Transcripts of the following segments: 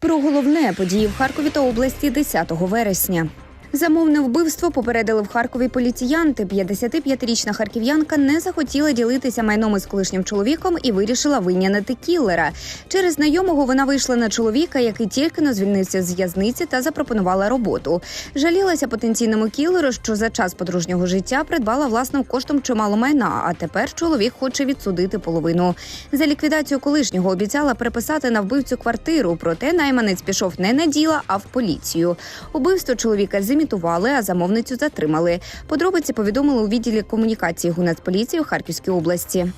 Про головне події в Харкові та області 10 вересня. Замовне вбивство попередили в Харкові поліціянти. 55-річна харків'янка не захотіла ділитися майном із колишнім чоловіком і вирішила винянити кілера. Через знайомого вона вийшла на чоловіка, який тільки но звільнився з в'язниці та запропонувала роботу. Жалілася потенційному кілеру, що за час подружнього життя придбала власним коштом чимало майна. А тепер чоловік хоче відсудити половину. За ліквідацію колишнього обіцяла приписати на вбивцю квартиру. Проте найманець пішов не на діла, а в поліцію. Убивство чоловіка зімітували, а замовницю затримали. Подробиці повідомили у відділі комунікації Гунацполіції у Харківській області.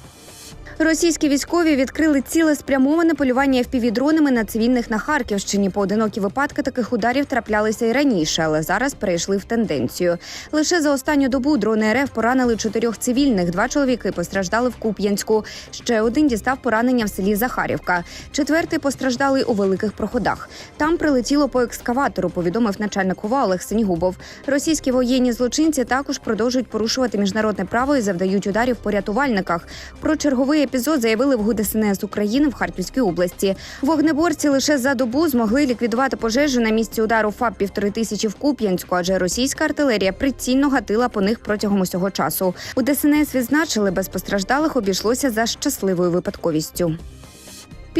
Російські військові відкрили ціле спрямоване полювання FPV-дронами на цивільних на Харківщині. Поодинокі випадки таких ударів траплялися і раніше, але зараз перейшли в тенденцію. Лише за останню добу дрони РФ поранили чотирьох цивільних. Два чоловіки постраждали в Куп'янську. Ще один дістав поранення в селі Захарівка. Четвертий постраждалий у великих проходах. Там прилетіло по екскаватору. Повідомив начальник ОВА Олег Синігубов. Російські воєнні злочинці також продовжують порушувати міжнародне право і завдають ударів по рятувальниках. Про черговий епізод заявили в ГУДСНС України в Харківській області. Вогнеборці лише за добу змогли ліквідувати пожежу на місці удару ФАП півтори тисячі в Куп'янську, адже російська артилерія прицільно гатила по них протягом усього часу. У ДСНС відзначили, без постраждалих обійшлося за щасливою випадковістю.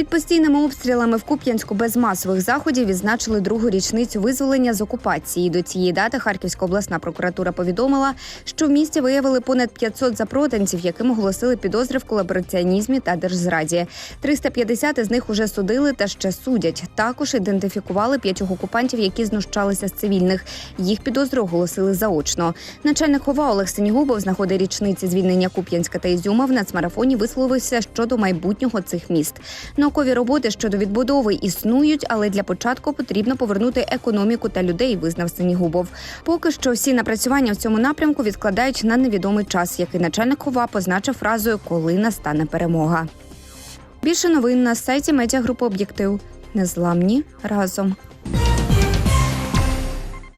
Під постійними обстрілами в Куп'янську без масових заходів відзначили другу річницю визволення з окупації. До цієї дати Харківська обласна прокуратура повідомила, що в місті виявили понад 500 запроданців, яким оголосили підозри в колабораціонізмі та держзраді. 350 із них уже судили та ще судять. Також ідентифікували п'ятьох окупантів, які знущалися з цивільних. Їх підозри оголосили заочно. Начальник ОВА Олег Синігубов з нагоди річниці звільнення Куп'янська та Ізюма в нацмарафоні висловився щодо майбутнього цих міст. Наукові роботи щодо відбудови існують, але для початку потрібно повернути економіку та людей, визнав Синігубов. Поки що всі напрацювання в цьому напрямку відкладають на невідомий час, який начальник ОВА позначив фразою Коли настане перемога. Більше новин на сайті медіагрупи Об'єктив. Незламні разом.